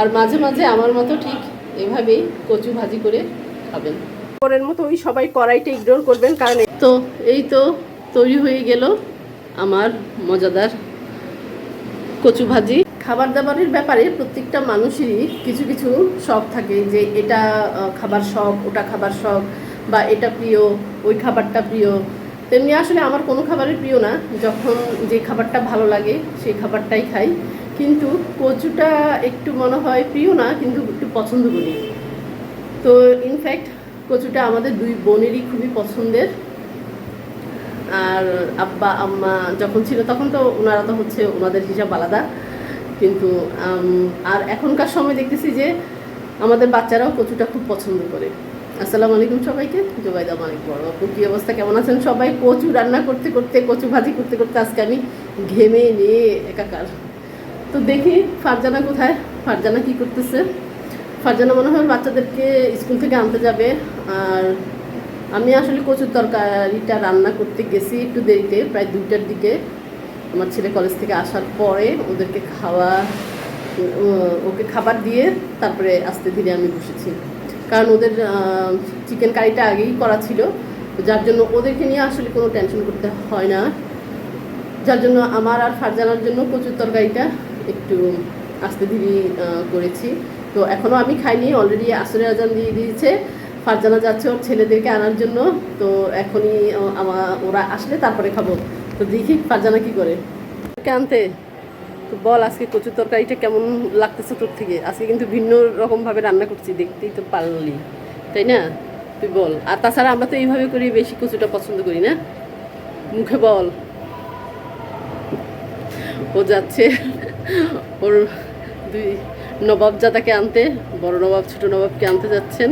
আর মাঝে মাঝে আমার মতো ঠিক এভাবেই কচু ভাজি করে খাবেন। পরের মতো ওই সবাই কড়াইটা ইগনোর করবেন কারণ তো এই তো তৈরি হয়ে গেল আমার মজাদার কচু ভাজি। খাবার দাবারের ব্যাপারে প্রত্যেকটা মানুষেরই কিছু কিছু শখ থাকে যে এটা খাবার শখ ওটা খাবার শখ বা এটা প্রিয় ওই খাবারটা প্রিয়। তেমনি আসলে আমার কোনো খাবারের প্রিয় না। যখন যে খাবারটা ভালো লাগে, সেই খাবারটাই খাই। কিন্তু কচুটা একটু মনে হয় প্রিয় না, কিন্তু একটু পছন্দ করি। তো ইনফ্যাক্ট কচুটা আমাদের দুই বোনেরই খুবই পছন্দের। আর আব্বা, আম্মা যখন ছিল তখন তো ওনারা তো হচ্ছে ওনাদের হিসাব আলাদা। কিন্তু আর এখনকার সময় দেখতেছি যে আমাদের বাচ্চারাও কচুটা খুব পছন্দ করে। আসসালামু আলাইকুম সবাইকে। জোবাইদা অনেক বড়। আপু, কী অবস্থা? কেমন আছেন সবাই? কচু রান্না করতে করতে, কচু ভাজি করতে করতে আজকে আমি ঘেমে নিয়ে একাকার। তো দেখি ফারজানা কোথায়? ফারজানা কি করতেছে? ফারজানা মনে হয় বাচ্চাদেরকে স্কুল থেকে আনতে যাবে। আর আমি আসলে কচুর তরকারিটা রান্না করতে গেছি একটু দেরিতে, প্রায় দুইটার দিকে। আমার ছেলে কলেজ থেকে আসার পরে ওদেরকে খাওয়া ওকে খাবার দিয়ে তারপরে আস্তে ধীরে আমি বসেছি। কারণ ওদের চিকেন কারিটা আগেই করা ছিল। যার জন্য ওদেরকে নিয়ে আসলে কোনো টেনশন করতে হয় না। যার জন্য আমার আর ফারজানার জন্য কচুর তরকারিটা একটু আস্তে ধীরে করেছি। তো এখনও আমি খাইনি অলরেডি আসরের আজান দিয়ে দিয়েছে। ফারজানা যাচ্ছে ওর ছেলেদেরকে আনার জন্য। তো এখনই আমার ওরা আসলে তারপরে খাব। তো দেখি ফারজানা কি করে। আনতে? তো বল আজকে কচুর তরকারিটা কেমন লাগতেছে তোর থেকে? আজকে কিন্তু ভিন্ন রকমভাবে রান্না করছি, দেখতেই তো পারলি, তাই না? তুই বল। আর তাছাড়া আমরা তো এইভাবে করি বেশি কচুটা পছন্দ করি না। মুখে বল। ও যাচ্ছে। ওর দুই নবাবজাদাকে আনতে, বড় নবাব, ছোট নবাবকে আনতে যাচ্ছেন।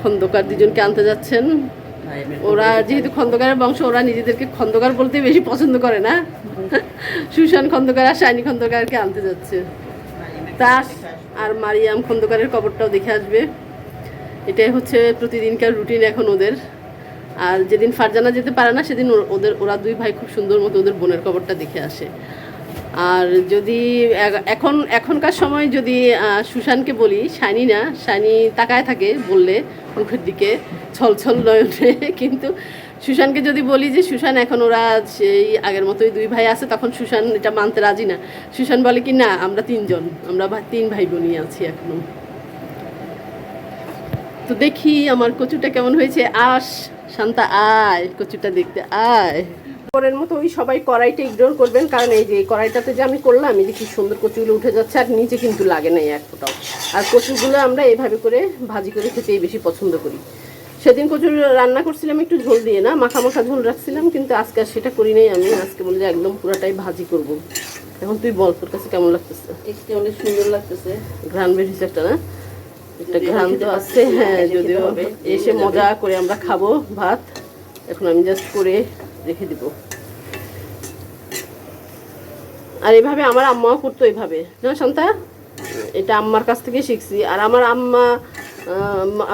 খন্দকার দুজনকে আনতে যাচ্ছেন। ওরা যেহেতু খন্দকারের বংশ, ওরা নিজেদেরকে খন্দকার বলতে বেশি পছন্দ করে না? সুশান খন্দকার আর শাইনি খন্দকারকে আনতে যাচ্ছে। তাস আর মারিয়াম খন্দকারের কবরটাও দেখে আসবে। এটাই হচ্ছে প্রতিদিনকার রুটিন এখন ওদের। আর যেদিন ফারজানা যেতে পারে না, সেদিন ওদের ওরা দুই ভাই খুব সুন্দর মতো ওদের বোনের কবরটা দেখে আসে। আর যদি এখন, এখনকার সময় যদি সুশানকে বলি শানি না শানি তাকায় থাকে বললে মুখের দিকে ছল ছল নয়নে কিন্তু সুশানকে যদি বলি যে, সুশান এখন ওরা সেই আগের মতোই দুই ভাই আছে, তখন সুশান এটা মানতে রাজি না। সুশান বলে কি, না, আমরা তিনজন, আমরা তিন ভাই বোনই আছি এখনও। তো দেখি আমার কচুটা কেমন হয়েছে। আস শান্তা, আয়, কচুটা দেখতে আয়। পরের মতো ওই সবাই কড়াইটা ইগনোর করবেন কারণ এই যে কড়াইটাতে যে আমি করলাম এই যে কি সুন্দর কচুগুলো উঠে যাচ্ছে আর নিচে কিন্তু লাগে নাই এক ফোটাও। আর কচুগুলো আমরা এভাবে করে ভাজি করে খেতেই বেশি পছন্দ করি। সেদিন কচুর রান্না করছিলাম একটু ঝোল দিয়ে না মাখা মাখা ঝোল রাখছিলাম কিন্তু আজকে আর সেটা করি নাই আমি আজকে বলে যে একদম পুরাটাই ভাজি করব। এখন তুই বল তোর কাছে কেমন লাগতেছে? দেখতে অনেক সুন্দর লাগতেছে। ঘ্রাণ বেরিয়েছে একটা না? একটা ঘ্রাণ তো আছে হ্যাঁ যদিও এসে মজা করে আমরা খাব ভাত। এখন আমি জাস্ট করে রেখে দিব। আর এভাবে আমার আম্মাও করতো এভাবে। না শান্তা? এটা আম্মার কাছ থেকে শিখছি। আর আমার আম্মা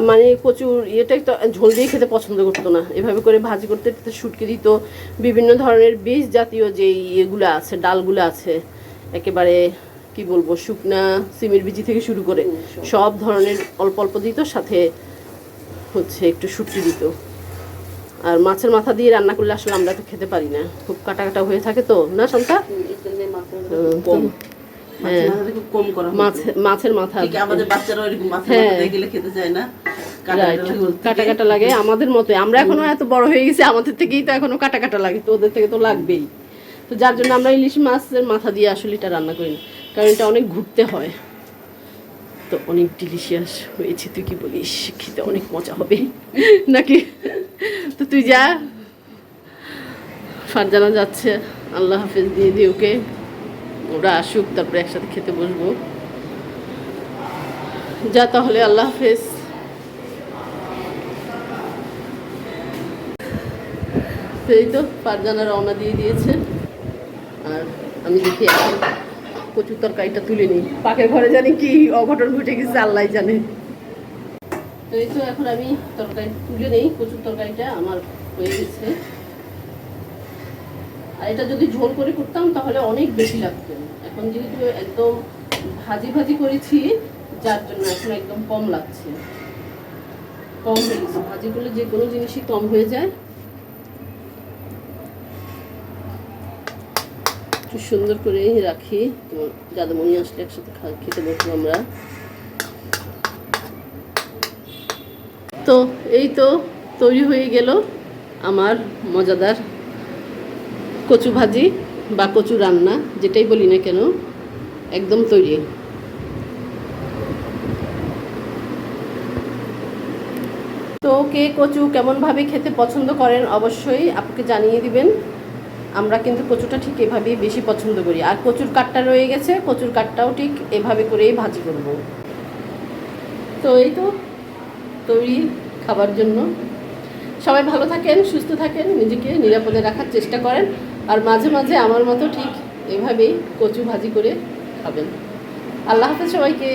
মানে কচুর ইয়েটা একটু ঝোল দিয়ে খেতে পছন্দ করতো না। এভাবে করে ভাজি করতে শুটকে দিত। বিভিন্ন ধরনের বীজ জাতীয় যে ইয়েগুলো আছে ডালগুলো আছে একেবারে কি বলব শুকনা সিমের বিচি থেকে শুরু করে সব ধরনের অল্প অল্প দিত সাথে হচ্ছে একটু শুটকি দিত। আর মাছের মাথা দিয়ে রান্না করলে আসলে আমরা তো খেতে পারি না। খুব কাটা কাটা হয়ে থাকে তো। না কম। হ্যাঁ। মাছের মাথা হ্যাঁ। কাটা কাটা কাটা লাগে আমাদের মতো আমরা এখনও এত বড় হয়ে গেছি আমাদের থেকেই তো এখনও কাটা কাটা লাগে তো ওদের থেকে তো লাগবেই। তো যার জন্য আমরা ইলিশ মাছের মাথা দিয়ে আসলে এটা রান্না করি না। কারণ এটা অনেক ঘুরতে হয়। তো অনেক ডিলিশিয়াস হয়েছে, তুই কি বলিস? খেতে অনেক মজা হবে। নাকি? তো তুই যা। ফারজানা যাচ্ছে। আল্লাহ হাফেজ দিয়ে দিয়ে ওকে। ওরা আসুক, তারপরে একসাথে খেতে বসবো। যা তাহলে, আল্লাহ হাফেজ। এই তো, ফারজানা রওনা দিয়ে দিয়েছে। আর আমি দেখি এখন। কচুর তরকারিটা তুলে নিই। পাকের ঘরে জানি কি অঘটন ঘটে গেছে, আল্লাহ জানে। তো এই তো এখন আমি তরকারি তুলে নেই, কচুর তরকারিটা আমার হয়ে গেছে। আর এটা যদি ঝোল করে করতাম তাহলে অনেক বেশি লাগতো। এখন যেহেতু একদম ভাজি ভাজি করেছি, যার জন্য এখন একদম কম লাগছে। কম হয়ে গেছে। ভাজি করলে যে কোনো জিনিসই কম হয়ে যায়। একটু সুন্দর করে রাখি। তোমার দাদামণি আসলে একসাথে খেতে বসবো আমরা। তো এই তো তৈরি হয়ে গেল আমার মজাদার কচু ভাজি বা কচু রান্না, যেটাই বলি না কেন, একদম তৈরি। তো কে কচু কেমনভাবে খেতে পছন্দ করেন অবশ্যই আপনাকে জানিয়ে দিবেন। আমরা কিন্তু কচুটা ঠিক এভাবেই বেশি পছন্দ করি। আর কচুর কাঠটা রয়ে গেছে, কচুর কাঠটাও ঠিক এভাবে করেই ভাজি করব। তো এই তো তৈরি খাবার জন্য। সবাই ভালো থাকেন, সুস্থ থাকেন, নিজেকে নিরাপদে রাখার চেষ্টা করেন। আর মাঝে মাঝে আমার মতো ঠিক এভাবেই কচু ভাজি করে খাবেন। আল্লাহ হাফেজ সবাইকে।